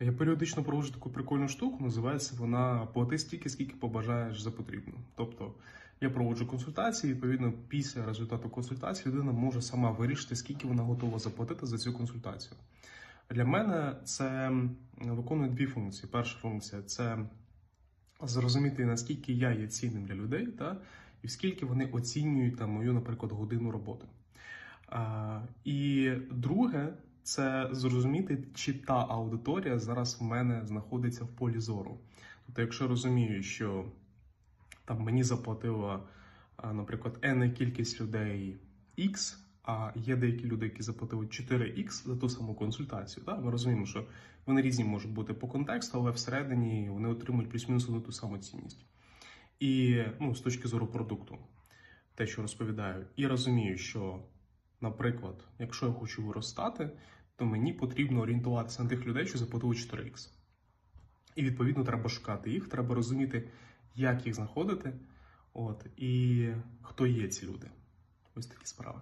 Я періодично проводжу таку прикольну штуку, називається вона плати стільки, скільки побажаєш за потрібно. Тобто я проводжу консультації, відповідно, після результату консультації людина може сама вирішити, скільки вона готова заплатити за цю консультацію. Для мене це виконує дві функції. Перша функція це зрозуміти, наскільки я є цінним для людей, та, і скільки вони оцінюють там, мою, наприклад, годину роботи. А, і друге, це зрозуміти, чи та аудиторія зараз в мене знаходиться в полі зору. Тобто, якщо розумію, що там мені заплатила, а, наприклад, енна кількість людей X, а є деякі люди, які заплатили 4X за ту саму консультацію. Так? Ми розуміємо, що вони різні можуть бути по контексту, але всередині вони отримують плюс-мінус одну ту саму цінність. І ну, з точки зору продукту, те, що розповідаю, і розумію, що, наприклад, якщо я хочу виростати, то мені потрібно орієнтуватися на тих людей, що заплатили 4X. І відповідно треба шукати їх, треба розуміти, як їх знаходити, от, і хто є ці люди. Ось такі справи.